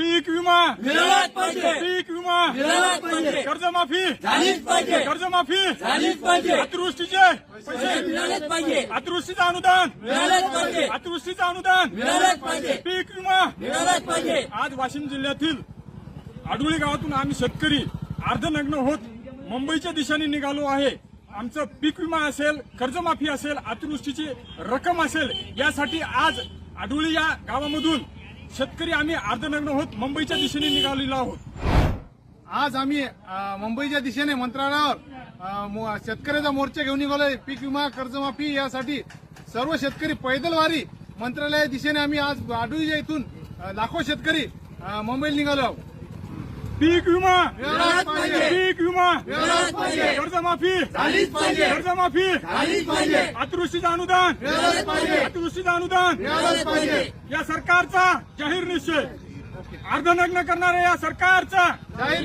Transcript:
पीक विमा. मिळालाच पाहिजे. पीक विमा. मिळालाच पाहिजे. कर्जमाफी. झालीच पाहिजे. कर्जमाफी. झालीच पाहिजे. अतिवृष्टीचे पैसे पैसे. मिळालेच पाहिजे. अतिवृष्टीचं अनुदान. मिळालेच पाहिजे. अतिवृष्टीचं अनुदान. मिळालेच पाहिजे. पीक विमा. मिळालाच पाहिजे. आज वाशिम जिल्ह्यातील आडोळी गावातून आम्ही शेतकरी अर्धनग्न होत मुंबईच्या दिशेने निघालो आहे. आमचं पीक विमा असेल कर्जमाफी असेल अतिवृष्टीची रक्कम असेल यासाठी आज आडोळी या गावामधून शेतकरी आम्ही अर्धनग्न होत मुंबईच्या दिशेने निघालेलो आहोत आज आम्ही मुंबईच्या दिशेने मंत्रालयावर शेतकऱ्याचा मोर्चा घेऊन निघालोय पीक विमा कर्जमाफी यासाठी सर्व शेतकरी पैदल वारी मंत्रालया दिशेने आम्ही आज आडुळीच्या इथून लाखो शेतकरी मुंबईला निघालो आहोत. पीक विमा. पीक विमा मिळालाच पाहिजे. कर्जमाफी झालीच पाहिजे कर्जमाफी झालीच पाहिजे अतिवृष्टीचं अनुदान मिळालंच पाहिजे. अतिवृष्टीचं अनुदान मिळालंच पाहिजे या सरकारचा जाहीर निश्चय अर्धनग्न करणाऱ्या या सरकारचा जाहीर